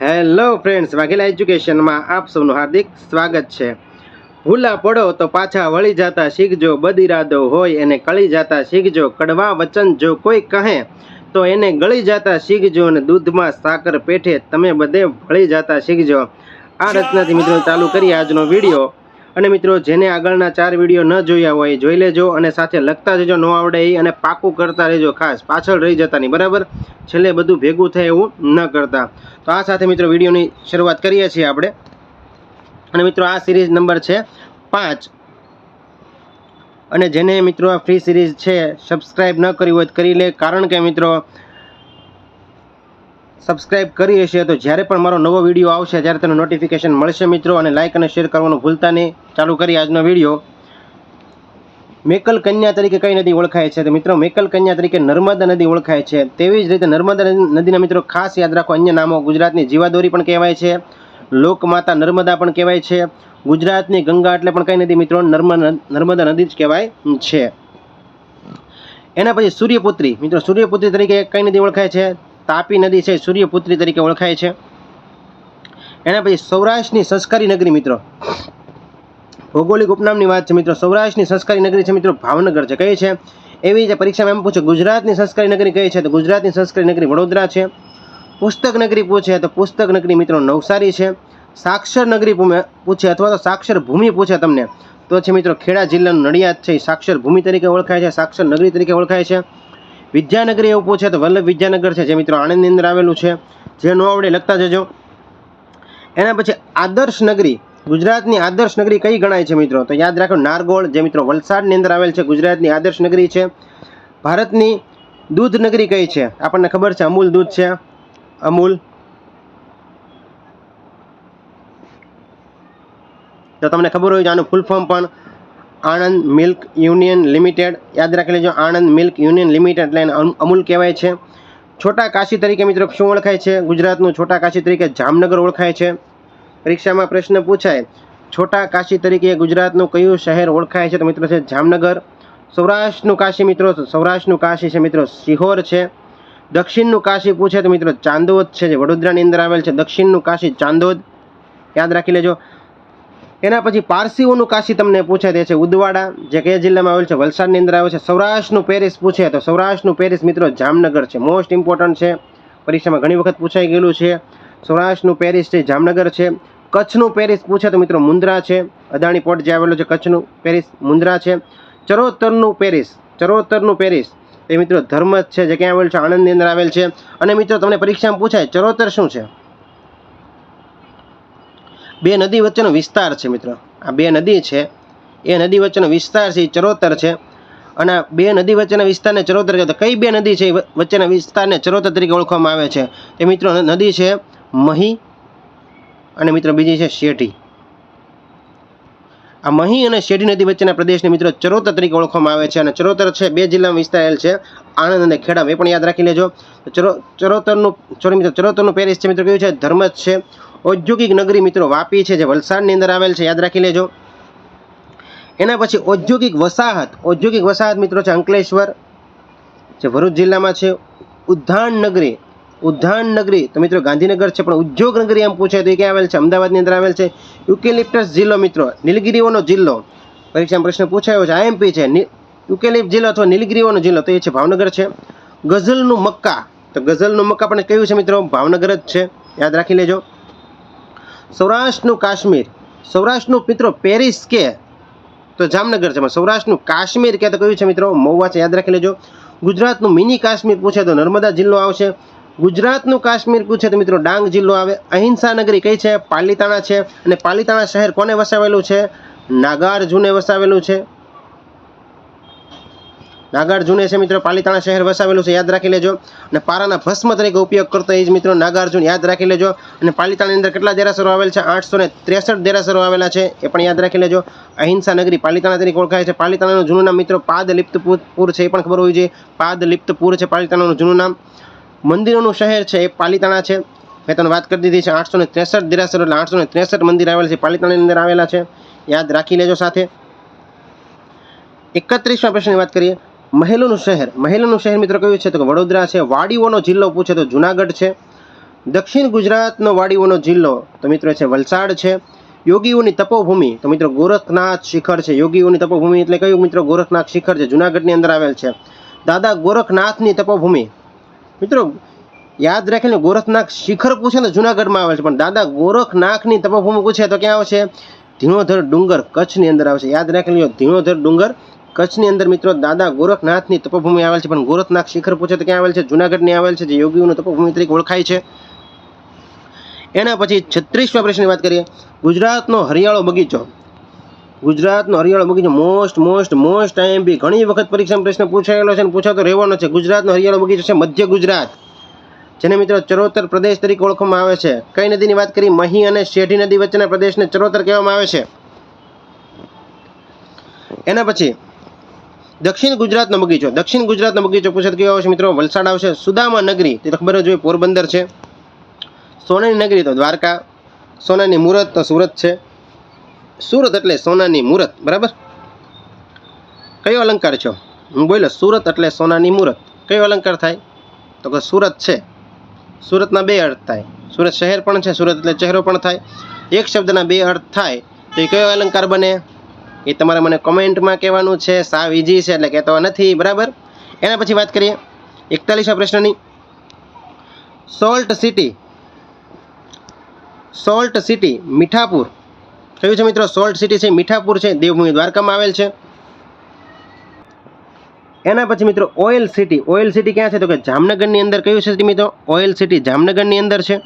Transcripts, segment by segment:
Hello friends, Vaghela એજ્યુકેશનમાં આપ સૌનું હાર્દિક સ્વાગત છે. ભૂલા પડો તો પાછા વળી જતા શીખજો બદિરાદો હોય એને કળી જતા શીખજો, કડવા વચન જો કોઈ કહે તો એને ગળી જતા શીખજો અને દૂધમાં સાકર પેઠે તમે બધે ભળી જતા શીખજો. આ રચનાથી મિત્રો ચાલુ કરીએ આજનો વીડિયો. અને મિત્રો, જેને આગળના ચાર વીડિયો ન જોયા હોય જોઈ લેજો અને સાથે લખતા જજો ન આવડે એ, અને પાકું કરતા રહેજો ખાસ. પાછળ રહી જતા નહીં, બરાબર? છેલ્લે બધું ભેગું થાય એવું ન કરતા. તો આ સાથે મિત્રો, વિડીયોની શરૂઆત કરીએ છીએ આપણે. અને મિત્રો, આ સિરીઝ નંબર છે પાંચ. અને જેને મિત્રો, આ ફ્રી સિરીઝ છે સબસ્ક્રાઈબ ન કરી હોય કરી લે. કારણ કે મિત્રો સબસ્ક્રાઇબ કરી હશે તો જ્યારે પણ મારો નવો વીડિયો આવશે, ત્યારે તેનું નોટિફિકેશન મળશે મિત્રો અને લાઇક અને શેર કરવાનું ભૂલતા નહીં. ચાલુ કરીએ આજનો વીડિયો મેકલ કન્યા તરીકે કઈ નદી ઓળખાય છે? તો મિત્રો, મેકલ કન્યા તરીકે નર્મદા નદી ઓળખાય છે. તેવી જ રીતે નર્મદા નદીના મિત્રો, ખાસ યાદ રાખો, અન્ય નામો ગુજરાતની જીવાદોરી પણ કહેવાય છે. લોકમાતા નર્મદા પણ કહેવાય છે. ગુજરાતની ગંગા એટલે પણ કઈ નદી મિત્રો? નર્મદા નદી જ કહેવાય છે. એના પછી સૂર્યપુત્રી. મિત્રો, સૂર્યપુત્રી તરીકે કઈ નદી ઓળખાય છે? તાપી નદી છે, સૂર્યપુત્રી તરીકે ઓળખાય છે. એના પછી સૌરાષ્ટ્રની સંસ્કારી નગરી મિત્રો. ભૌગોલિક ઉપનામની વાત છે મિત્રો, સૌરાષ્ટ્રની સંસ્કારી નગરી છે મિત્રો, ભાવનગર છે. કઈ છે? એવી રીતે પરીક્ષામાં એમ પૂછે, ગુજરાતની સંસ્કારી નગરી કઈ છે? તો ગુજરાતની સંસ્કારી નગરી વડોદરા છે. પુસ્તક નગરી પૂછે, તો પુસ્તક નગરી મિત્રો નવસારી છે. સાક્ષર નગરી પૂછે, અથવા તો સાક્ષર ભૂમિ પૂછે તમને. તો છે મિત્રો, ખેડા જિલ્લાનું નડિયાદ છે સાક્ષર ભૂમિ તરીકે ઓળખાય છે, સાક્ષર નગરી તરીકે ઓળખાય છે. વિદ્યાનગરી એવું પૂછે તો વલ્લભ વિદ્યાનગર છે, જે મિત્રો આણંદની અંદર આવેલું છે. જે ન આવડે લખતા જજો. એના પછી આદર્શ નગરી, ગુજરાતની આદર્શ નગરી કઈ ગણાય છે મિત્રો? તો યાદ રાખો, નારગોળ જે મિત્રો વલસાડની અંદર આવેલ છે, ગુજરાતની આદર્શ નગરી છે. ભારતની દૂધ નગરી કઈ છે? આપણને ખબર છે, અમૂલ દૂધ છે. અમૂલ. તો તમને ખબર હોય આનું ફૂલ પણ આણંદ મિલ્ક યુનિયન લિમિટેડ. યાદ રાખી લેજો આણંદ મિલ્ક યુનિયન લિમિટેડ એટલે અમૂલ કહેવાય છે. છોટા કાશી તરીકે મિત્રો શું ઓળખાય છે? ગુજરાતનું છોટા કાશી તરીકે જામનગર ઓળખાય છે. પરીક્ષામાં પ્રશ્ન પૂછાય, છોટા કાશી તરીકે ગુજરાતનું કયું શહેર ઓળખાય છે? તો મિત્રો છે જામનગર. સૌરાષ્ટ્રનું કાશી મિત્રો, સૌરાષ્ટ્રનું કાશી છે મિત્રો સિહોર છે. દક્ષિણનું કાશી પૂછે તો મિત્રો ચાંદોદ છે, જે વડોદરાની અંદર આવેલ છે. દક્ષિણનું કાશી ચાંદોદ. યાદ રાખી લેજો. એના પછી પારસીઓનું કાશી તમને પૂછે તે છે ઉદવાડા, જે કયા જિલ્લામાં આવેલ છે? વલસાડની અંદર આવે છે. સૌરાષ્ટ્રનું પેરિસ પૂછે તો સૌરાષ્ટ્રનું પેરિસ મિત્રો જામનગર છે. મોસ્ટ ઇમ્પોર્ટન્ટ છે. પરીક્ષામાં ઘણી વખત પૂછાઈ ગયેલું છે. સૌરાષ્ટ્રનું પેરિસ છે, જામનગર છે. કચ્છનું પેરિસ પૂછે તો મિત્રો મુન્દ્રા છે. અદાણી પોર્ટ જે આવેલું છે, કચ્છનું પેરિસ મુન્દ્રા છે. ચરોતરનું પેરિસ ચરોતરનું પેરિસ, એ મિત્રો ધર્મ છે, જે ક્યાં આવેલ છે? આણંદની અંદર આવેલ છે. અને મિત્રો તમને પરીક્ષામાં પૂછાય, ચરોતર શું છે? બે નદી વચ્ચેનો વિસ્તાર છે મિત્રો. આ બે નદી છે. એ નદી વચ્ચેનો વિસ્તાર છે, એ ચરોતર છે. અને બે નદી વચ્ચેના વિસ્તારને ચરોતર કહેતા કઈ બે નદી છે એ વચ્ચેના વિસ્તારને ચરોતર તરીકે ઓળખવામાં આવે છે? તે મિત્રો નદી છે મહી અને મિત્રો બીજી છે શેઠી આ મહી અને શેઠી નદી વચ્ચેના પ્રદેશને મિત્રો ચરોતર તરીકે ઓળખવામાં આવે છે અને ચરોતર છે બે જિલ્લામાં વિસ્તારેલ છે. આણંદ અને ખેડા એ પણ યાદ રાખી લેજો. ચરો, ચરોતરનું સોરી મિત્રો, ચરોતરનું પેરિસ છે મિત્રો, કયું છે? ધર્મજ છે. ઔદ્યોગિક નગરી મિત્રો વાપી છે, જે વલસાડની અંદર આવેલ છે. યાદ રાખી લેજો. એના પછી ઔદ્યોગિક વસાહત ઔદ્યોગિક વસાહત મિત્રો છે, અંકલેશ્વર, જે ભરૂચ જિલ્લામાં છે. ઉદ્યાન નગરી ઉદ્યાન નગરી, તો મિત્રો ગાંધીનગર છે, પણ ઉદ્યોગ નગરી એમ પૂછે તો એ ક્યાં આવેલ છે? અમદાવાદની અંદર આવેલ છે. યુકેલિપ્ટસ જિલ્લો મિત્રો, નીલગીરીઓનો જિલ્લો. પરીક્ષામાં પ્રશ્ન પૂછાયો છે, આઈએમપી છે યુકેલિપ જિલ્લો અથવા નીલગીરીઓનો જિલ્લો, તો એ છે ભાવનગર છે. ગઝલનું મક્કા, તો ગઝલનું મક્કા પણ કયું છે મિત્રો? ભાવનગર જ છે. યાદ રાખી લેજો. સૌરાષ્ટ્રનું કાશ્મીર. સૌરાષ્ટ્રનું મિત્રો પેરિસ કે તો જામનગર છે. સૌરાષ્ટ્રનું કાશ્મીર કે તો કયું છે મિત્રો? મહુવા છે. યાદ રાખી લેજો. ગુજરાતનું મિની કાશ્મીર પૂછે તો નર્મદા જિલ્લો આવશે. ગુજરાતનું કાશ્મીર પૂછે તો મિત્રો ડાંગ જિલ્લો આવે. અહિંસા નગરી કઈ છે? પાલીતાણા છે. અને પાલીતાણા શહેર કોને વસાવેલું છે? નાગાર્જુને વસાવેલું છે. નાગાર્જુને છે મિત્રો, પાલિતાણા શહેર વસાવેલું છે. યાદ રાખી લેજો. અને પારાના ભસ્મ તરીકે ઉપયોગ કરતો એ જ મિત્રો નાગાર્જુન. યાદ રાખી લેજો. અને પાલિતાણાની અંદર કેટલા દેરાસરો આવેલ છે? આઠસો ને ત્રેસઠ દેરાસરો આવેલા છે. એ પણ યાદ રાખી લેજો. અહિંસા નગરી પાલિતાણા તરીકે ઓળખાય છે. પાલિતાણાનું જૂનું નામ મિત્રો પાદ લિપ્તપુર પૂર છે. એ પણ ખબર હોવી જોઈએ. પાદ લિપ્તપુર છે પાલિતાણાનું જૂનું નામ. મંદિરોનું શહેર છે. એ પાલિતાણા છે. મેં તમને વાત કરી દીધી છે. આઠસો ને ત્રેસઠ દેરાસરો એટલે આઠસો ને ત્રેસઠ મંદિર આવેલા છે. પાલિતાણાની અંદર આવેલા છે. યાદ રાખી લેજો સાથે. એકત્રીસમાં પ્રશ્નની વાત કરીએ. મહેલોનું શહેર. મહેલોનું શહેર મિત્રો કયું છે? તો વડોદરા છે. વાડીઓનો જિલ્લો પૂછે તો જુનાગઢ છે. દક્ષિણ ગુજરાતનો વાડીઓનો જિલ્લો તો મિત્રો છે વલસાડ છે. યોગીઓની તપોભૂમિ તો મિત્રો ગોરખનાથ શિખર છે. યોગીઓની તપોભૂમિ એટલે કયું મિત્રો? ગોરખનાથ શિખર છે. જુનાગઢની અંદર આવેલ છે. દાદા ગોરખનાથની તપોભૂમિ. મિત્રો યાદ રાખીને ગોરખનાથ શિખર પૂછે ને જુનાગઢમાં આવેલ છે. પણ દાદા ગોરખનાથની તપોભૂમિ પૂછે તો ક્યાં આવશે? ધીણોધર ડુંગર કચ્છની અંદર આવશે. યાદ રાખી લો ધીણોધર ડુંગર કચ્છની અંદર મિત્રો દાદા ગોરખનાથની તપોભૂમિ આવેલ છે, પણ ગોરખનાથ શિખર પૂછે તો ક્યાં આવેલ છે? જુનાગઢની આવેલ છે, જે યોગીઓની તપોભૂમિ તરીકે ઓળખાય છે. એના પછી છત્રીસમા પ્રશ્નની વાત કરીએ. ગુજરાતનો હરિયાળો બગીચો. ગુજરાતનો હરિયાળો બગીચો મોસ્ટ મોસ્ટ મોસ્ટ આઈએમપી ઘણી વખત પરીક્ષામાં પ્રશ્ન પૂછાયેલો છે અને પૂછાતો રહેવાનો છે. ગુજરાતનો હરિયાળો બગીચો છે મધ્ય ગુજરાત, જેને મિત્રો ચરોતર પ્રદેશ તરીકે ઓળખવામાં આવે છે. કઈ નદીની વાત કરી મહી અને શેઢી નદી વચ્ચેના પ્રદેશને ચરોતર કહેવામાં આવે છે. એના પછી દક્ષિણ ગુજરાતનો બગીચો. દક્ષિણ ગુજરાતનો બગીચો પૂછે કયો આવશે મિત્રો? વલસાડ આવશે સુદામા નગરી. તે ખબર હોય, પોરબંદર છે. સોનાની નગરી તો દ્વારકા, સોનાની મૂરત તો સુરત છે. સુરત એટલે સોનાની મૂરત, બરાબર? કયો અલંકાર છો? હું બોલો સુરત એટલે સોનાની મૂરત. કયો અલંકાર થાય? તો કે સુરત છે. સુરતના બે અર્થ થાય. સુરત શહેર પણ છે, સુરત એટલે ચહેરો પણ થાય. એક શબ્દના બે અર્થ થાય, તો એ કયો અલંકાર બને? એ તમારે મને કોમેન્ટમાં કહેવાનું છે, સાવ ઇઝી છે એટલે કહેતો નથી, બરાબર? એના પછી વાત કરીએ એકતાલીસા પ્રશ્નની. Salt city salt city, Mithapur. કયું છે મિત્રો? સોલ્ટ સિટી છે, મીઠાપુર છે, દેવભૂમિ દ્વારકામાં આવેલ છે. એના પછી મિત્રો, ઓઇલ સિટી. ઓઇલ સિટી ક્યાં છે? તો કે જામનગરની અંદર. કયું છે મિત્રો? ઓઇલ સિટી જામનગરની અંદર છે.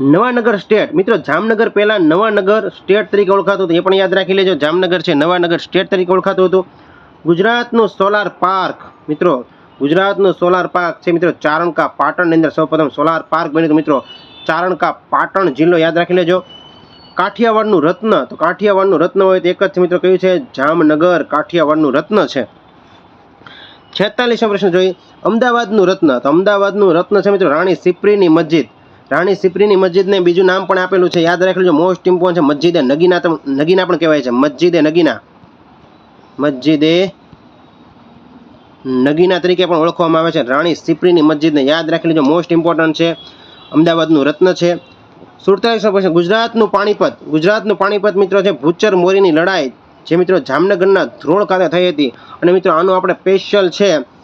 નવાનગર સ્ટેટ. મિત્રો, જામનગર પહેલાં નવાનગર સ્ટેટ તરીકે ઓળખાતું હતું. એ પણ યાદ રાખી લેજો. જામનગર છે, નવાનગર સ્ટેટ તરીકે ઓળખાતું હતું. ગુજરાતનું સોલાર પાર્ક, મિત્રો, ગુજરાતનું સોલાર પાર્ક છે, મિત્રો, ચારણકા પાટણની અંદર સૌપ્રથમ સોલાર પાર્ક બન્યું હતું, મિત્રો. ચારણકા પાટણ જિલ્લો યાદ રાખી લેજો. કાઠિયાવાડનું રત્ન, તો કાઠિયાવાડનું રત્ન હોય તો એક જ મિત્રો, કયું છે? જામનગર કાઠિયાવાડનું રત્ન છે. છેતાલીસમો પ્રશ્ન જોઈએ. અમદાવાદનું રત્ન, તો અમદાવાદનું રત્ન છે, મિત્રો, રાણી સિપ્રીની મસ્જિદ. રાણી સિપ્રીની મસ્જિદને બીજું નામ પણ આપેલું છે. યાદ રાખેલું છે મોસ્ટ ઇમ્પોર્ટન્ટ છે મસ્જિદે નગીના નગીના પણ કહેવાય છે. મસ્જિદે નગીના. મસ્જિદે નગીના તરીકે પણ ઓળખવામાં આવે છે. રાણી સિપ્રીની મસ્જિદને યાદ રાખી લેજો. મોસ્ટ ઇમ્પોર્ટન્ટ છે. અમદાવાદનું રત્ન છે. સુડતાલીસમો પ્રશ્ન ગુજરાતનું પાણીપત. ગુજરાતનું પાણીપત મિત્રો છે, ભૂચર મોરીની લડાઈ. જે મિત્રો જામનગરના ધ્રોળ ખાતે થઈ હતી. અને મિત્રો, આનો આપણે સ્પેશિયલ છે.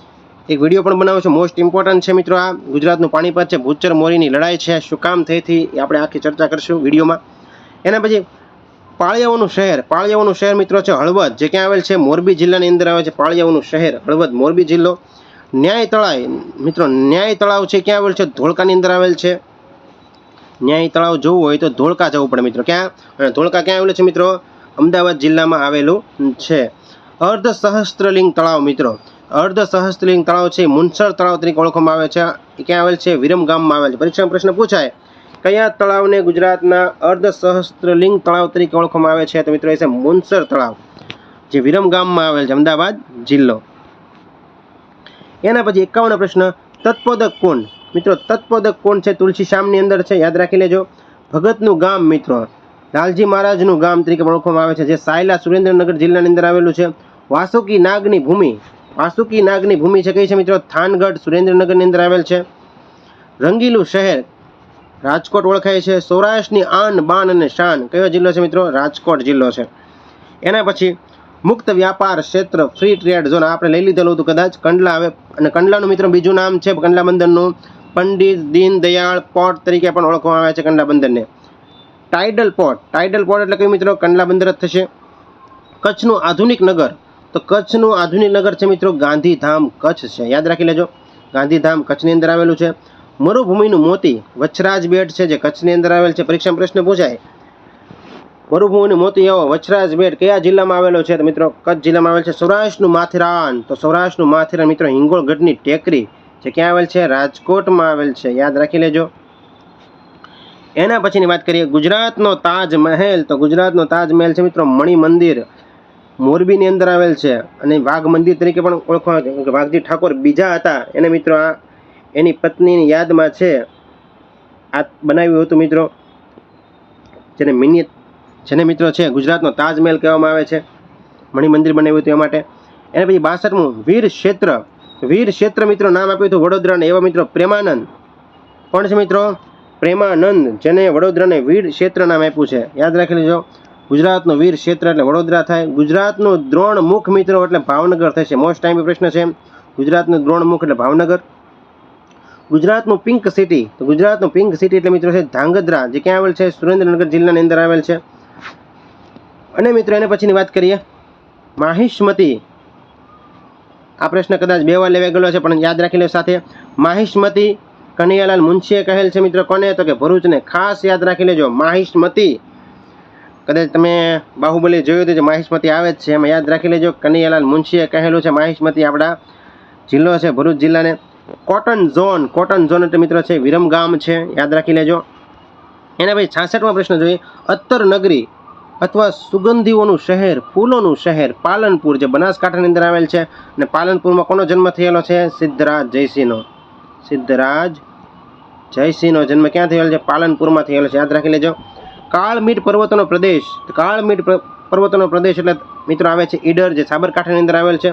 એક વીડિયો પણ બનાવ્યો છે. મોસ્ટ ઇમ્પોર્ટન્ટ છે મિત્રો આ. ગુજરાતનું પાણીપત છે. ભૂચર મોરીની લડાઈ છે. શું કામ થઈ હતી એ આપણે આખી ચર્ચા કરશું વિડીયોમાં. એના પછી પાળિયાઓનું શહેર. પાળિયાઓનું શહેર મિત્રો છે હળવદ. જે ક્યાં આવેલ છે? મોરબી જિલ્લાની અંદર આવે છે પાળિયાઓનું શહેર હળવદ. મોરબી જિલ્લો. ન્યાય તળાવ મિત્રો ન્યાય તળાવ છે ક્યાં આવેલ છે? ધોળકાની અંદર આવેલ છે. ન્યાય તળાવ જોવું હોય તો ધોળકા જવું પડે મિત્રો. ક્યાં? અને ધોળકા ક્યાં આવેલું છે મિત્રો? અમદાવાદ જિલ્લામાં આવેલું છે. અર્ધ સહસ્ત્રલિંગ તળાવ મિત્રો. અર્ધ સહસ્ત્રલિંગ તળાવ છે, મુનસર તળાવ તરીકે ઓળખવામાં આવે છે. ક્યાં આવેલ છે? વિરમ ગામમાં આવેલ છે. પરીક્ષામાં પ્રશ્ન પૂછાય, કયા તળાવને ગુજરાતના અર્ધ સહસ્ત્રલિંગ તળાવ તરીકે ઓળખવામાં આવે છે? તો મિત્રો, એ છે મુનસર તળાવ, જે વિરમ ગામમાં આવેલ છે, અમદાવાદ જિલ્લો. એના પછી એકાવન પ્રશ્ન, તત્પોદક કોણ? મિત્રો, તત્પોદક કોણ છે? તુલસી શ્યામની અંદર છે, યાદ રાખી લેજો. ભગતનું ગામ, મિત્રો. લાલજી મહારાજનું ગામ તરીકે ઓળખવામાં આવે છે, જે સાયલા સુરેન્દ્રનગર જિલ્લાની અંદર આવેલું છે. વાસુકી નાગની ભૂમિ વાસુકી નાગની ભૂમિ છે કઈ છે મિત્રો? થાનગઢ સુરેન્દ્રનગરની અંદર આવેલ છે. રંગીલું શહેર રાજકોટ ઓળખાય છે. સૌરાષ્ટ્રની આન, બાન અને શાન કયો જિલ્લો છે મિત્રો? રાજકોટ જિલ્લો છે. એના પછી મુક્ત વ્યાપાર ક્ષેત્ર ફ્રી ટ્રેડ ઝોન આપણે લઈ લીધેલું હતું કદાચ કંડલા આવે અને કંડલાનું મિત્રો બીજું નામ છે કંડલા બંદરનું પંડિત દીનદયાળ પોર્ટ તરીકે પણ ઓળખવામાં આવે છે કંડલા બંદરને ટાઇડલ પોર્ટ ટાઇડલ પોર્ટ એટલે કયું મિત્રો? કંડલા બંદર જ થશે. કચ્છનું આધુનિક નગર. તો કચ્છનું આધુનિક નગર છે મિત્રો ગાંધીધામ કચ્છ છે. યાદ રાખી લેજો. ગાંધીધામ કચ્છની અંદર આવેલું છે. મરુભૂમિનું મોતી વચ્છરાજ બેટ છે જે કચ્છની અંદર આવેલ છે. પરીક્ષામાં પ્રશ્ન પૂછાય. મરુભૂમિનું મોતી એવો વચ્છરાજ બેટ કયા જિલ્લામાં આવેલો છે? તો મિત્રો કચ્છ જિલ્લામાં આવેલ છે સૌરાષ્ટ્રનું માથેરાન. તો સૌરાષ્ટ્રનું માથેરાન મિત્રો હિંગોળગઢની ટેકરી જે ક્યાં આવેલ છે? રાજકોટમાં આવેલ છે. યાદ રાખી લેજો. એના પછીની વાત કરીએ ગુજરાતનો તાજમહેલ. તો ગુજરાતનો તાજમહેલ છે મિત્રો મણિ મંદિર મોરબીની અંદર આવેલ છે અને વાઘ મંદિર તરીકે પણ ઓળખવામાં આવે કે વાઘજી ઠાકોર બીજા હતા. એને મિત્રો આ એની પત્નીની યાદમાં છે. આ બનાવ્યું હતું મિત્રો. જેને મિની જેને મિત્રો છે ગુજરાતનો તાજમહેલ કહેવામાં આવે છે. મણિ મંદિર બનાવ્યું હતું એ માટે. એના પછી બાસઠમું વીર ક્ષેત્ર. વીર ક્ષેત્ર મિત્રો નામ આપ્યું હતું વડોદરાને. એવા મિત્રો પ્રેમાનંદ. પણ છે મિત્રો? પ્રેમાનંદ, જેને વડોદરાને વીર ક્ષેત્ર નામ આપ્યું છે. યાદ રાખી લેજો. ગુજરાતનું વીર ક્ષેત્ર એટલે વડોદરા થાય. ગુજરાતનો દ્રોણ મુખ મિત્રો એટલે ભાવનગર થશે મોસ્ટ ટાઈમ પ્રશ્ન છે ગુજરાતનું દ્રોણ મુખ એટલે ભાવનગર. ગુજરાતનું પિંક સિટી તો ગુજરાતનું પિંક સિટી એટલે મિત્રો છે ધાંગધ્રા, જે ક્યાં આવેલ છે? સુરેન્દ્રનગર જિલ્લાની અંદર આવેલ છે. અને મિત્રો એને પછીની વાત કરીએ. માહિષ્મતી. આ પ્રશ્ન કદાચ બે વાર લેવાઈ ગયેલો છે, પણ યાદ રાખી લો સાથે. માહિષ્મતી કનૈયાલાલ મુનશીએ કહેલ છે મિત્રો કોને? તો કે ભરૂચને. ખાસ યાદ રાખી લેજો. માહિષ્મતી. કદાચ તમે બાહુબલી જોયું હતું જે માહિષ્મતી આવે જ છે, એમાં યાદ રાખી લેજો. કનૈયાલાલ મુનશીએ કહેલું છે માહિષ્મતી આપણા જિલ્લો છે ભરૂચ જિલ્લાને. કોટન ઝોન કોટન ઝોન એટલે મિત્રો છે વિરમગામ છે, યાદ રાખી લેજો. એના પછી છાસઠમાં પ્રશ્ન જોઈએ. અત્તર નગરી અથવા સુગંધીઓનું શહેર, ફૂલોનું શહેર, પાલનપુર જે બનાસકાંઠાની અંદર આવેલ છે અને પાલનપુરમાં કોનો જન્મ થયેલો છે? સિદ્ધરાજ જયસિંહનો. સિદ્ધરાજ જયસિંહનો જન્મ ક્યાં થયેલો છે? પાલનપુરમાં થયેલો છે. યાદ રાખી લેજો. કાળમીઠ પર્વતોનો પ્રદેશ. કાળમીટ પર્વતોનો પ્રદેશ એટલે મિત્રો આવે છે ઈડર જે સાબરકાંઠાની અંદર આવેલ છે.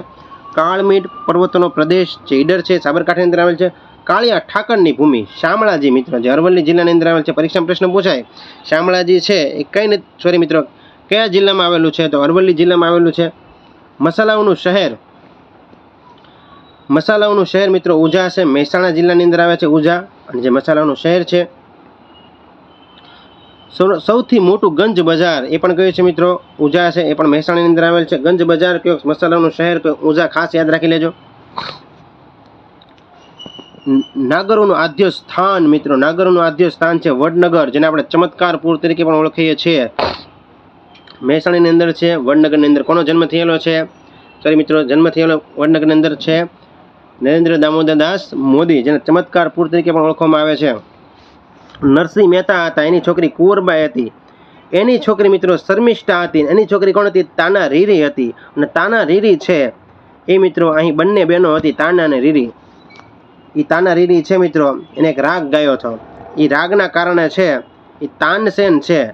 કાળમીટ પર્વતોનો પ્રદેશ જે ઈડર છે સાબરકાંઠાની અંદર આવેલ છે. કાળિયા ઠાકરની ભૂમિ. શામળાજી મિત્રો, જે અરવલ્લી જિલ્લાની અંદર આવેલ છે. પરીક્ષામાં પ્રશ્ન પૂછાય. શામળાજી છે એ કઈ નથી. સોરી મિત્રો, કયા જિલ્લામાં આવેલું છે? તો અરવલ્લી જિલ્લામાં આવેલું છે. મસાલાઓનું શહેર. મસાલાઓનું શહેર મિત્રો ઉજા છે મહેસાણા જિલ્લાની અંદર આવે છે ઉજા અને જે મસાલાઓનું શહેર છે સૌથી મોટું ગંજ બજાર, એ પણ કયું છે મિત્રો? ઉજા છે, એ પણ મહેસાણાની અંદર આવેલ છે. ગંજ બજાર કયો મસાલાનું શહેર, કયો ઉજા ખાસ યાદ રાખી લેજો. નાગરોનું આદ્ય સ્થાન મિત્રો, નાગરોનું આદ્ય સ્થાન છે વડનગર, જેને આપણે ચમત્કારપુર તરીકે પણ ઓળખીએ છીએ. મહેસાણીની અંદર છે, વડનગરની અંદર કોનો જન્મ થયેલો છે? સોરી મિત્રો, જન્મ થયેલો વડનગરની અંદર છે નરેન્દ્ર દામોદર દાસ મોદી, જેને ચમત્કારપુર તરીકે પણ ઓળખવામાં આવે છે. નરસિંહ મહેતા હતા, એની છોકરી કુંવરબાઈ હતી. એની છોકરી મિત્રો શર્મિષ્ઠા હતી એની છોકરી કોણ હતી? તાના રીરી હતી. અને તાના રીરી છે, એ મિત્રો અહીં બંને બહેનો હતી, તાના અને રીરી. એ તાના રીરી છે મિત્રો, એને એક રાગ ગાયો હતો. એ રાગના કારણે છે એ તાનસેન છે.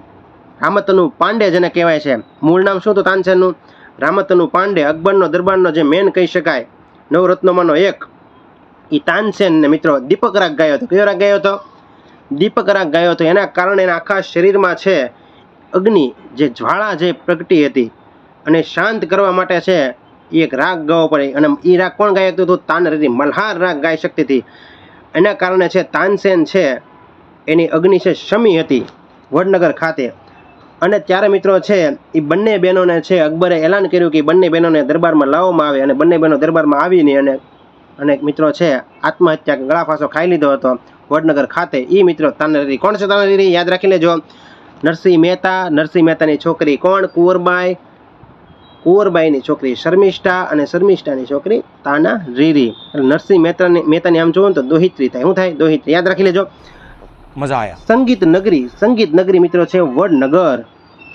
રામતનુ પાંડે જેને કહેવાય છે. મૂળ નામ શું હતું તાનસેનનું? રામતનુ પાંડે, અકબરનો દરબારનો જે મેન કહી શકાય. નવરત્નોમાંનો એક. એ તાનસેન ને મિત્રો દીપક રાગ ગાયો હતો. કયો રાગ ગાયો હતો? દીપક રાગ ગાયો હતો. એના કારણે એના આખા શરીરમાં છે અગ્નિ, જે જ્વાળા જે પ્રગટી હતી અને શાંત કરવા માટે છે એ એક રાગ ગાવો પડે. અને એ રાગ કોણ ગાય હતું તો તાનરીરી મલ્હાર રાગ ગાઈ શકતી હતી. એના કારણે છે તાનસેન છે એની અગ્નિ છે શમી હતી વડનગર ખાતે. અને ત્યારે મિત્રો છે એ બંને બહેનોને છે અકબરે એલાન કર્યું કે બંને બહેનોને દરબારમાં લાવવામાં આવે અને બંને બહેનો દરબારમાં આવીને અને અને મિત્રો છે આત્મહત્યા ગળાફાંસો ખાઈ લીધો હતો. વડનગર ખાતે. એ મિત્રો તાનારીરી કોણ છે તાનારીરી યાદ રાખી લેજો નરસિંહ મહેતા નરસિંહ મહેતાની છોકરી કોણ? કુંવરબાઈ કુંવરબાઈની છોકરી શર્મિષ્ઠા અને શર્મિષ્ઠાની છોકરી તાના રીરી. એટલે નરસિંહ મહેતાની મહેતાની આમ જોવો તો દોહિત્રી થાય. શું થાય? દોહિત્રી. યાદ રાખી લેજો મજા આવ્યા સંગીત નગરી સંગીત નગરી મિત્રો છે વડનગર.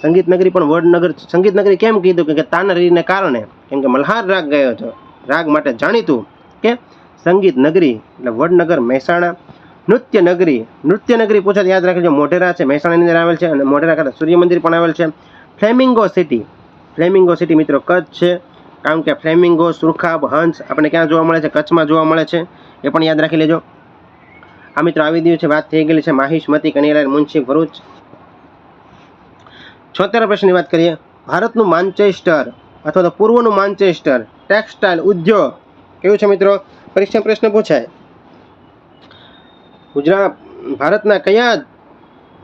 સંગીત નગરી પણ વડનગર સંગીત નગરી કેમ કીધું? કે તાનારીને કારણે કેમ કે મલ્હાર રાગ ગયો હતો. રાગ માટે જાણીતું કે સંગીત નગરી એટલે વડનગર મહેસાણા નૃત્ય નગરી નૃત્ય નગરી પૂછાત યાદ રાખજો, મોઢેરા છે, મહેસાણાની અંદર આવેલ છે અને મોઢેરા ખાતે સૂર્ય મંદિર પણ આવેલ છે. ફ્લેમિંગો સિટી ફ્લેમિંગો સિટી મિત્રો કચ્છ છે. કારણ કે ફ્લેમિંગો, સુરખાબ, હંસ આપણે ક્યાં જોવા મળે છે? કચ્છમાં જોવા મળે છે. એ પણ યાદ રાખી લેજો. આ મિત્રો આવી દીધું છે, વાત થઈ ગયેલી છે માહિષ્મતી કનૈયાલાલ, મુનશી, ભરૂચ. છોતેર પ્રશ્નની વાત કરીએ. ભારતનું માન્ચેસ્ટર અથવા તો પૂર્વનું માન્ચેસ્ટર ટેક્સટાઇલ ઉદ્યોગ. કેવું છે મિત્રો? પરીક્ષા પ્રશ્ન પૂછાય. ગુજરાત, ભારતના કયા,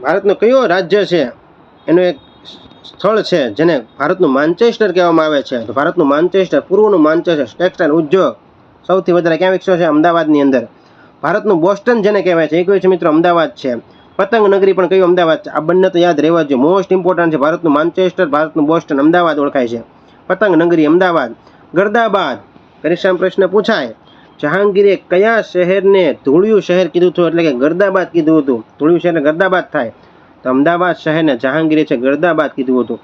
ભારતનો કયો રાજ્ય છે? એનું એક સ્થળ છે જેને ભારતનું માન્ચેસ્ટર કહેવામાં આવે છે. તો ભારતનું માન્ચેસ્ટર પૂર્વનું માન્ચેસ્ટર ટેક્સટાઇલ ઉદ્યોગ સૌથી વધારે ક્યાં વિકસ્યો છે? અમદાવાદની અંદર. ભારતનું બોસ્ટન જેને કહેવાય છે, એ કહ્યું છે મિત્રો? અમદાવાદ છે. પતંગ નગરી પણ કયું અમદાવાદ છે? આ બંને તો યાદ રહેવા જોઈએ. મોસ્ટ ઇમ્પોર્ટન્ટ છે, ભારતનું માન્ચેસ્ટર ભારતનું બોસ્ટન અમદાવાદ ઓળખાય છે. પતંગ નગરી અમદાવાદ. ગરદાબાદ. પરીક્ષામાં પ્રશ્ન પૂછાય. જહાંગીરે કયા શહેરને ધૂળિયું શહેર કીધું હતું? એટલે કે ગરદાબાદ કીધું હતું. ધૂળિયું શહેર એટલે ગરદાબાદ થાય. તો અમદાવાદ શહેરને જહાંગીરે છે ગરદાબાદ કીધું હતું.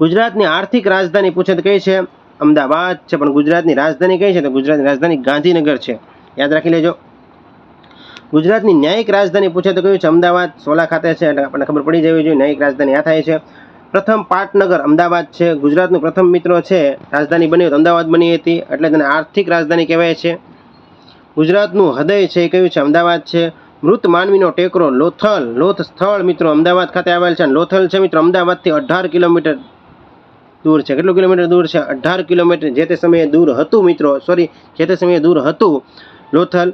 ગુજરાતની આર્થિક રાજધાની પૂછે તો કઈ છે? અમદાવાદ છે, પણ ગુજરાતની રાજધાની કઈ છે? તો ગુજરાતની રાજધાની ગાંધીનગર છે. યાદ રાખી લેજો. ગુજરાતની ન્યાયિક રાજધાની પૂછે તો કયું છે? અમદાવાદ, સોલા ખાતે છે, એટલે આપણને ખબર પડી જવી જોઈએ. ન્યાયિક રાજધાની આ થાય છે. પ્રથમ પાટનગર અમદાવાદ છે. ગુજરાતનું પ્રથમ મિત્રો છે. રાજધાની બની અમદાવાદ બની હતી. એટલે તેને આર્થિક રાજધાની કહેવાય છે. ગુજરાતનું હૃદય છે એ કયું છે? અમદાવાદ છે. મૃત માનવીનો ટેકરો લોથલ લોથ સ્થળ મિત્રો અમદાવાદ ખાતે આવેલ છે. લોથલ છે મિત્રો અમદાવાદથી અઢાર કિલોમીટર દૂર છે. કેટલું કિલોમીટર દૂર છે? અઢાર કિલોમીટર. જે તે સમયે દૂર હતું મિત્રો. સોરી જે તે સમયે દૂર હતું લોથલ.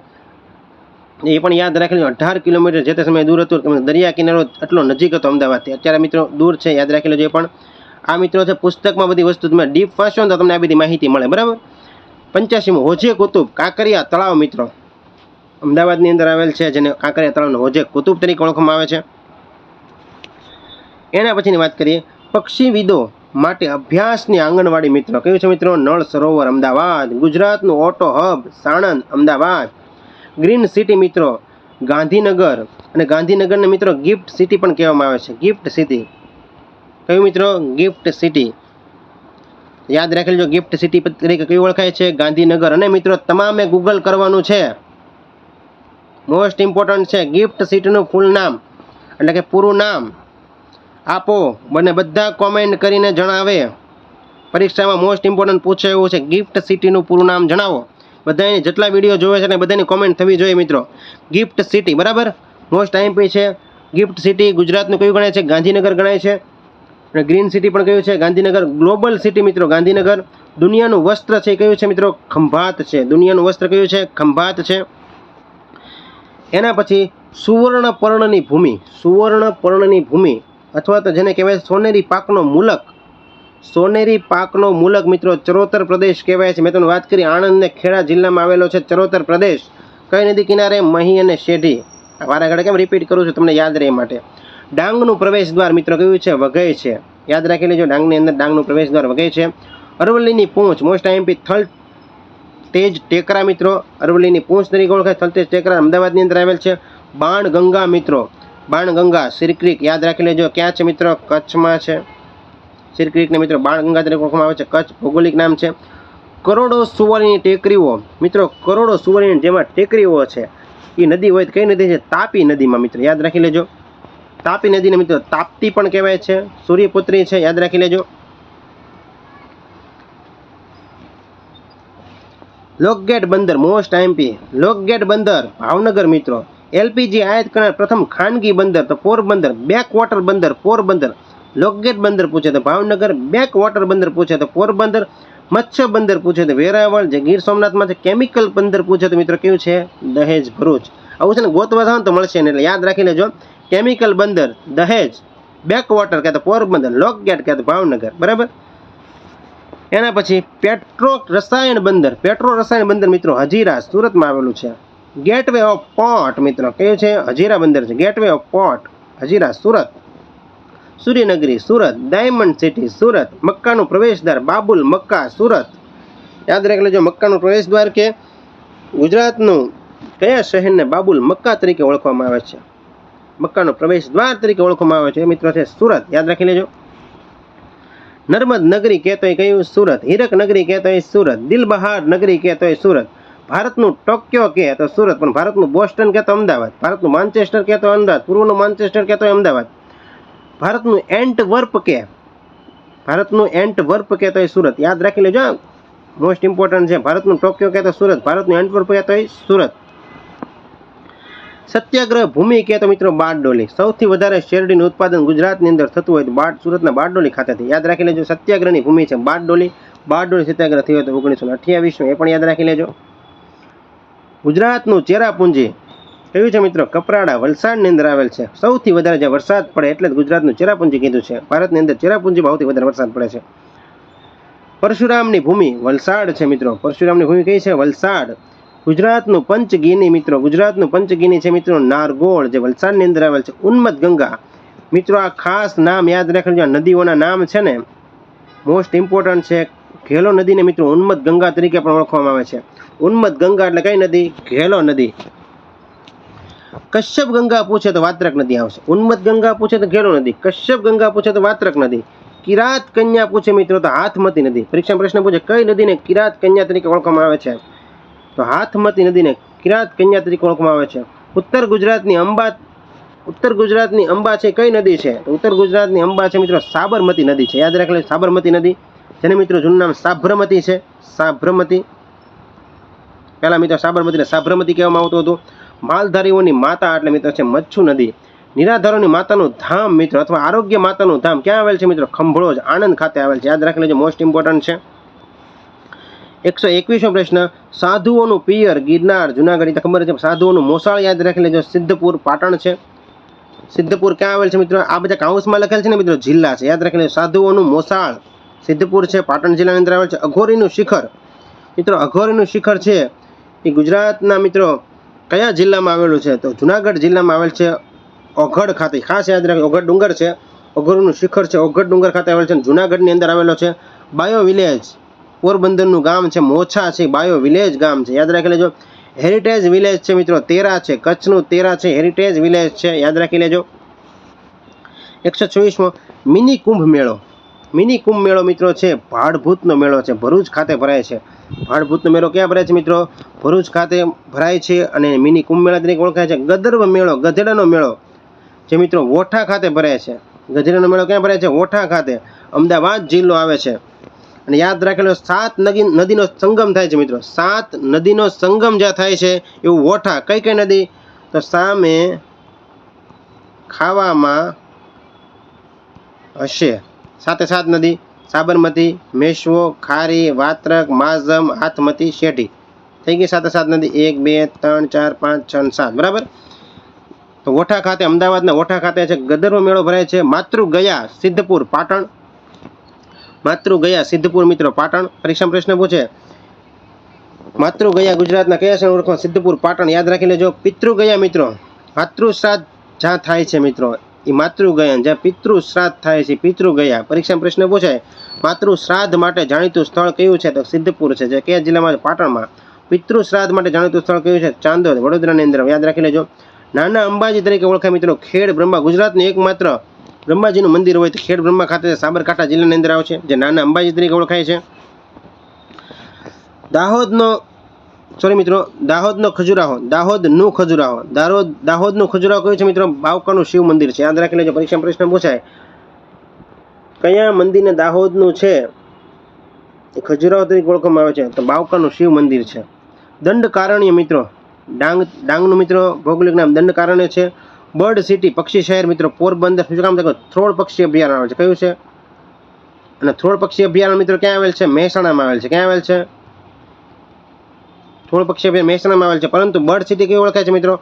એ પણ યાદ રાખી અઢાર કિલોમીટર જે તે સમયે દૂર હતું, તમે દરિયા કિનારો એટલો નજીક હતો અમદાવાદથી. અત્યારે મિત્રો દૂર છે, યાદ રાખી લેજો એ પણ. આ મિત્રો છે, પુસ્તકમાં બધી વસ્તુ તમે ડીપ વાંચો તો તમને આ બધી માહિતી મળે, બરાબર? પંચ્યાસીમું, હોજે કુતુબ, કાંકરિયા તળાવ મિત્રો. અમદાવાદની અંદર આવેલ છે, જેને કાંકરિયા તળાવને હોજે કુતુબ તરીકે ઓળખવામાં આવે છે. એના પછીની વાત કરીએ, પક્ષીવિદો માટે અભ્યાસની આંગણવાડી મિત્રો. કયું છે મિત્રો? નળ સરોવર, અમદાવાદ. ગુજરાતનું auto hub, Sanand, Ahmedabad. Green city મિત્રો, ગાંધીનગર અને ગાંધીનગરને મિત્રો ગિફ્ટ સિટી પણ કહેવામાં આવે છે, ગિફ્ટ સિટી. કયું મિત્રો? GIFT City. યાદ રાખી લેજો ગિફ્ટ સિટી તરીકે કયું ઓળખાય છે? ગાંધીનગર. અને મિત્રો, તમામે ગૂગલ કરવાનું છે. મોસ્ટ ઇમ્પોર્ટન્ટ છે, ગિફ્ટ સિટીનું ફૂલ નામ, એટલે કે પૂરું નામ. આપો બને બધા કોમેન્ટ કરીને જણાવે. પરીક્ષામાં મોસ્ટ ઇમ્પોર્ટન્ટ પૂછે એવું છે, ગિફ્ટ સિટીનું પૂરું નામ જણાવો. બધાની જેટલા વીડિયો જોવે છે ને બધાની કોમેન્ટ થવી જોઈએ મિત્રો. ગિફ્ટ સિટી બરાબર? મોસ્ટ આઈએમપી છે. ગિફ્ટ સિટી ગુજરાતનું કયું ગણાય છે? ગાંધીનગર ગણાય છે. અને ગ્રીન સિટી પણ કયું છે? ગાંધીનગર. ગ્લોબલ સિટી મિત્રો, ગાંધીનગર. દુનિયાનું વસ્ત્ર છે કયું છે મિત્રો? ખંભાત છે. દુનિયાનું વસ્ત્ર કયું છે? ખંભાત છે. એના પછી સુવર્ણ પર્ણની ભૂમિ. સુવર્ણ પર્ણની ભૂમિ. અથવા તો જેને કહેવાય સોનેરી પાકનો મૂલક. સોનેરી પાકનો મૂલક મિત્રો ચરોતર પ્રદેશ કહેવાય છે. મેં તમને વાત કરી આણંદ ને ખેડા જિલ્લામાં આવેલો છે ચરોતર પ્રદેશ. કઈ નદી કિનારે મહી અને શેઢી? વારાઘડે કેમ રિપીટ કરું છું તમને યાદ રહે માટે. ડાંગનું પ્રવેશ દ્વાર મિત્રો કયું છે? વઘઈ છે. યાદ રાખી લેજો, ડાંગની અંદર ડાંગનું પ્રવેશ દ્વાર વઘઈ છે. અરવલ્લીની પૂંછ મોસ્ટ આઈએમપી થલ તેજ ટેકરા મિત્રો. અરવલ્લીની પૂંછ તરીકે ઓળખાય થલતેજ ટેકરા અમદાવાદની અંદર આવેલ છે. બાણગંગા મિત્રો. બાણગંગા ગંગા યાદ રાખી લેજો, ક્યાં છે મિત્રો? કચ્છમાં છે. શ્રીક્રીકને મિત્રો બાણ ગંગા તરીકે ઓળખવામાં આવે છે. કચ્છ ભૌગોલિક નામ છે. કરોડો સુવર્ણની ટેકરીઓ. મિત્રો, કરોડો સુવર્ણની જેમાં ટેકરીઓ છે. એ નદી હોય કઈ નદી છે? તાપી નદીમાં મિત્રો. યાદ રાખી લેજો. તાપી નદીને મિત્રો તાપતી પણ કહેવાય છે. સૂર્યપુત્રી છે. યાદ રાખી લેજો. લોકગેટ બંદર મોસ્ટ આઈએમપી લોકગેટ બંદર, ભાવનગર મિત્રો. એલપીજી આયાત કરનાર પ્રથમ ખાનગી બંદર, તો પોરબંદર. બે વોટર બંદર, પોરબંદર. લોકગેટ બંદર પૂછે તો ભાવનગર, બેક વોટર બંદર પૂછે તો પોરબંદર, મત્સ્ય બંદર પૂછે તો વેરાવળ, જે ગીર સોમનાથમાં છે, કેમિકલ બંદર પૂછે તો મિત્રો કયું છે? દહેજ ભરૂચ. આવું છે ને ગોતવા જાવ તો મળશે ને એટલે યાદ રાખી લેજો કેમિકલ બંદર, દહેજ, બેક વોટર કે તો પોરબંદર લોકગેટ કે તો ભાવનગર, બરાબર? એના પછી પેટ્રો રસાયણ બંદર, પેટ્રો રસાયણ બંદર મિત્રો હજીરા સુરતમાં આવેલું છે. ગેટવે ઓફ પોર્ટ મિત્રો કયું છે? હજીરા બંદર છે gateway of port Hazira Surat. Suryanagari Surat, diamond city, Surat, મક્કાનું પ્રવેશદ્વાર, બાબુલ, મક્કા, સુરત. યાદ રાખી લેજો મક્કાનું પ્રવેશદ્વાર કે ગુજરાતનું કયા શહેરને બાબુલ, મક્કા તરીકે ઓળખવામાં આવે છે? મક્કાનો પ્રવેશ દ્વાર તરીકે ઓળખવામાં આવે છે. મિત્રો છે સુરત. યાદ રાખી લેજો. નર્મદ નગરી કહેતો હોય કયું? સુરત. હીરક નગરી કહેતો હોય સુરત. દિલબહાર નગરી કહેતો હોય સુરત. ભારતનું ટોક્યો કહે તો સુરત, પણ ભારતનું બોસ્ટન કહેતો અમદાવાદ. ભારતનું માન્ચેસ્ટર કહેતો અમદાવાદ. પૂર્વનું માન્ચેસ્ટર કહેતો અમદાવાદ. ભારતનું એન્ટ વર્પ કે, ભારતનું એન્ટ વર્પ કહેતો હોય સુરત. યાદ રાખી લેજો મોસ્ટ ઇમ્પોર્ટન્ટ છે, ભારતનું ટોક્યો કહેતો સુરત, ભારતનું એન્ટ વર્પ કહેતો હોય સુરત. સત્યાગ્રહ ભૂમિ કે તો મિત્રો બારડોલી. સૌથી વધારે શેરડીનું ઉત્પાદન ગુજરાતની અંદર થતું હોય તો બાર, સુરતના બારડોલી ખાતેથી. યાદ રાખી લેજો, સત્યાગ્રહની ભૂમિ છે બારડોલી. બારડોલી સત્યાગ્રહ થયો હતો ઓગણીસો અઠ્યાવીસમાં, એ પણ યાદ રાખી લેજો. ગુજરાતનું ચેરાપુંજી. કયું છે મિત્રો, કપરાડા વલસાડની અંદર આવેલ છે. સૌથી વધારે જે વરસાદ પડે એટલે જ ગુજરાતનું ચેરાપુંજી કીધું છે. ભારતની અંદર ચેરાપુંજીમાં સૌથી વધારે વરસાદ પડે છે. પરશુરામની ભૂમિ વલસાડ છે મિત્રો. પરશુરામની ભૂમિ કઈ છે? વલસાડ. ગુજરાતનું પંચગીની મિત્રો, ગુજરાતનું પંચગીની છે મિત્રો, નારગોળ જે વલસાડની અંદર આવેલ છે. ઉન્મત ગંગા. મિત્રો, આ ખાસ નામ યાદ રાખજો નદીઓના નામ છે ને મોસ્ટ ઇમ્પોર્ટન્ટ છે. ઘેલો નદીને મિત્રો ઉન્મત ગંગા તરીકે પણ ઓળખવામાં આવે છે. ઉન્મત ગંગા એટલે કઈ નદી? ઘેલો નદી. કશ્યપ ગંગા પૂછે તો વાત્રક નદી આવશે. ઉન્મત ગંગા પૂછે તો ઘેલો નદી. કશ્યપ ગંગા પૂછે તો વાત્રક નદી. કિરાત કન્યા પૂછે મિત્રો તો હાથમતી નદી. પરીક્ષા પ્રશ્ન પૂછે, કઈ નદીને કિરાત કન્યા તરીકે ઓળખવામાં આવે છે? તો હાથમતી નદીને કિરાત કન્યા તરીકે ઓળખવામાં આવે છે. ઉત્તર ગુજરાતની અંબા, ઉત્તર ગુજરાતની અંબા છે, કઈ નદી છે? તો ઉત્તર ગુજરાતની અંબા છે મિત્રો સાબરમતી નદી છે. યાદ રાખી સાબરમતી નદી. જેને મિત્રો જૂનું નામ સાબરમતી છે. સાબરમતી પહેલા મિત્રો સાબરમતીને સાબરમતી કહેવામાં આવતું હતું. માલધારીઓની માતા એટલે મિત્રો છે મચ્છુ નદી. નિરાધારોની માતાનું ધામ મિત્રો, અથવા આરોગ્ય માતાનું ધામ ક્યાં આવેલ છે મિત્રો? ખંભળોજ આણંદ ખાતે આવેલ છે. યાદ રાખી લેજો મોસ્ટ ઇમ્પોર્ટન્ટ છે. એકસો એકવીસમો પ્રશ્ન, સાધુઓનું પિયર ગિરનાર જુનાગઢ તો ખબર છે સાધુઓનું મોસાળ યાદ રાખી લેજો, સિદ્ધપુર પાટણ છે. સિદ્ધપુર ક્યાં આવેલ છે મિત્રો? આ બધા કાઉન્સમાં લખેલ છે ને મિત્રો? જિલ્લા છે. યાદ રાખી લેજો, સાધુઓનું મોસાળ સિદ્ધપુર છે, પાટણ જિલ્લાની અંદર આવેલ છે. અઘોરીનું શિખર મિત્રો, અઘોરીનું શિખર છે. એ ગુજરાતના મિત્રો કયા જિલ્લામાં આવેલું છે? તો જુનાગઢ જિલ્લામાં આવેલ છે ઓઘડ ખાતે. ખાસ યાદ રાખજો, ઓઘડ ડુંગર છે. ઓઘડનું શિખર છે, ઓઘડ ડુંગર ખાતે આવેલ છે જુનાગઢની અંદર આવેલો છે બાયો વિલેજ. પોરબંદરનું ગામ છે, મોછા છે, બાયો વિલેજ ગામ છે. યાદ રાખી લેજો, હેરિટેજ વિલેજ છે મિત્રો, તેરા છે, કચ્છનું તેરા છે, હેરિટેજ વિલેજ છે. યાદ રાખી લેજો. એકસો ચોવીસમો મિની કુંભ મેળો. મિની કુંભ મેળો મિત્રો છે, ભાડભૂતનો મેળો છે, ભરૂચ ખાતે ભરાય છે. ભાડભૂતનો મેળો ક્યાં ભરાય છે મિત્રો? ભરૂચ ખાતે ભરાય છે અને મિની કુંભ મેળા તરીકે ઓળખાય છે. ગદર્વ મેળો, ગધેડાનો મેળો જે મિત્રો વોઠા ખાતે ભરાય છે. ગધેડાનો મેળો ક્યાં ભરાય છે? વોઠા ખાતે, અમદાવાદ જિલ્લો આવે છે. અને યાદ રાખેલો સાત નદી નદીનો સંગમ થાય છે મિત્રો. સાત નદીનો સંગમ જ્યાં થાય છે, એવું વોઠા કઈ કઈ નદી? તો સામે ખાવામાં હશે. સાતે સાત નદી, સાબરમતી, મેશ્વો, ખારી, વાત્રક, માઝમ હાથમતી શેઠી. થઈ ગઈ સાતે સાત નદી. એક, બે, ત્રણ, ચાર, પાંચ, છ સાત. બરાબર? તો વોઠા ખાતે, અમદાવાદના વોઠા ખાતે છે, ગદરનો મેળો ભરાય છે, માતૃ ગયા સિદ્ધપુર પાટણ. માતૃ ગયા સિદ્ધપુર મિત્રો પાટણ. પરીક્ષા પ્રશ્ન પૂછે. માતૃ ગયા ગુજરાતના કયા શહેર ઓળખો સિદ્ધપુર પાટણ? યાદ રાખી લેજો. પિતૃ ગયા મિત્રો. માતૃ શ્રાદ્ધ જ્યાં થાય છે મિત્રો. એ માતૃગયન જ્યાં પિતૃ શ્રાદ્ધ થાય છે પિતૃ ગયા પરીક્ષા પ્રશ્ન પૂછાય માતૃ શ્રાદ્ધ માટે જાણીતું સ્થળ કયું છે? તો સિદ્ધપુર છે, જે કયા જિલ્લામાં પાટણમાં. પિતૃ શ્રાદ્ધ માટે જાણીતું સ્થળ કયું છે? ચાંદોદ. વડોદરાની અંદર. યાદ રાખી લેજો. નાના અંબાજી તરીકે ઓળખાય મિત્રો, ખેડ બ્રહ્મા. ગુજરાતનું એકમાત્ર બ્રહ્માજીનું મંદિર હોય તો ખેડ બ્રહ્મા ખાતે સાબરકાંઠા જિલ્લાની અંદર આવે છે, જે નાના અંબાજી તરીકે ઓળખાય છે. દાહોદનો સોરી મિત્રો. દાહોદનો ખજુરાહો. દાહોદનું ખજુરાહો. દાહોદ દાહોદનું ખજુરાહો કયું છે, મિત્રો? બાવકાનું શિવ મંદિર છે. યાદ રાખી લેજો પરીક્ષા પ્રશ્ન પૂછાય. કયા મંદિરને દાહોદનું છે? ખજુરાહો તરીકે ઓળખવામાં આવે છે. તો બાવકાનું શિવ મંદિર છે. દંડકારણ્ય મિત્રો. ડાંગ ડાંગનું મિત્રો, ભૌગોલિક નામ દંડકારણ્ય છે. બર્ડ સિટી પક્ષી શહેર, મિત્રો. પોરબંદર, શું કામ થાય થ્રોળ પક્ષી અભયારણ્ય આવે છે. કયું છે? અને થ્રોળ પક્ષી અભયારણ્ય મિત્રો ક્યાં આવેલ છે? મહેસાણામાં આવેલ છે. ક્યાં આવેલ છે? થોડ પક્ષી અભયારણ્ય મહેસાણામાં આવેલ છે. પરંતુ બર્ડ સિટી કેવી ઓળખાય છે મિત્રો?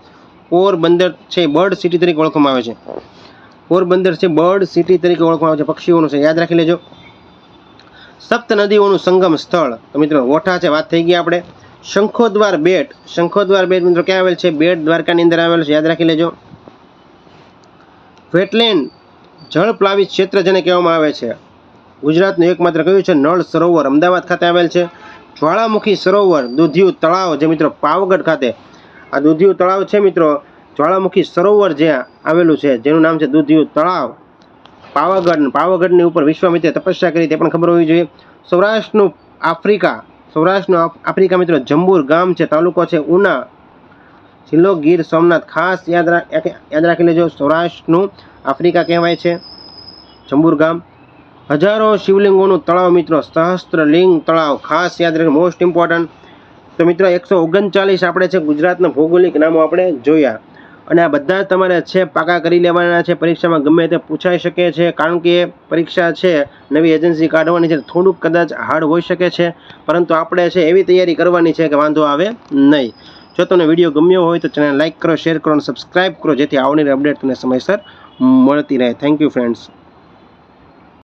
પોરબંદર છે, બર્ડ સિટી તરીકે ઓળખવામાં આવે છે. પોરબંદર છે, બર્ડ સિટી તરીકે ઓળખવામાં આવે છે. પક્ષીઓનું છે, યાદ રાખી લેજો. સપ્ત નદીઓનું સંગમ સ્થળ. મિત્રો, ઓઠા છે, વાત થઈ ગઈ આપણે. શંખોદ્વાર બેટ. શંખોદ્વાર બેટ મિત્રો, ક્યાં આવેલ છે? બેટ દ્વારકાની અંદર આવેલ છે, યાદ રાખી લેજો. વેટલેન્ડ જળપ્લાવિત ક્ષેત્ર જેને કહેવામાં આવે છે. ગુજરાતનું એકમાત્ર કયું છે? નળ સરોવર. અમદાવાદ ખાતે આવેલ છે. જ્વાળામુખી સરોવર, દૂધિયું તળાવ જે મિત્રો, પાવગઢ ખાતે. આ દૂધિયું તળાવ છે મિત્રો, જ્વાળામુખી સરોવર જ્યાં આવેલું છે, જેનું નામ છે દૂધિયું તળાવ. પાવાગઢ પાવાગઢની ઉપર વિશ્વામિત્રે તપસ્યા કરી, તે પણ ખબર હોવી જોઈએ. સૌરાષ્ટ્રનું આફ્રિકા, સૌરાષ્ટ્રનું આફ- આફ્રિકા મિત્રો, જંબુર ગામ છે, તાલુકો છે ઉના. જિલ્લો ગીર સોમનાથ, ખાસ યાદ યાદ રાખી લેજો, સૌરાષ્ટ્રનું આફ્રિકા કહેવાય છે, જંબુર ગામ. હજારો શિવલિંગોનું તળાવ મિત્રો. સહસ્ત્રલિંગ તળાવ, ખાસ યાદ રાખે મોસ્ટ ઇમ્પોર્ટન્ટ તો મિત્રો, એકસો ઓગણચાલીસ આપણે છે ગુજરાતના ભૌગોલિક નામો આપણે જોયા. અને આ બધા તમારે છે પાકા કરી લેવાના છે. પરીક્ષામાં ગમે તે પૂછાઈ શકે છે, કારણ કે પરીક્ષા છે નવી એજન્સી કાઢવાની છે, થોડુંક કદાચ હાર્ડ હોઈ શકે છે. પરંતુ આપણે છે એવી તૈયારી કરવાની છે કે વાંધો આવે નહીં. જો તમને વીડિયો ગમ્યો હોય તો ચેનલ લાઇક કરો, શેર કરો અને સબસ્ક્રાઇબ કરો, જેથી આવનારી અપડેટ તમને સમયસર મળતી રહે. Thank you friends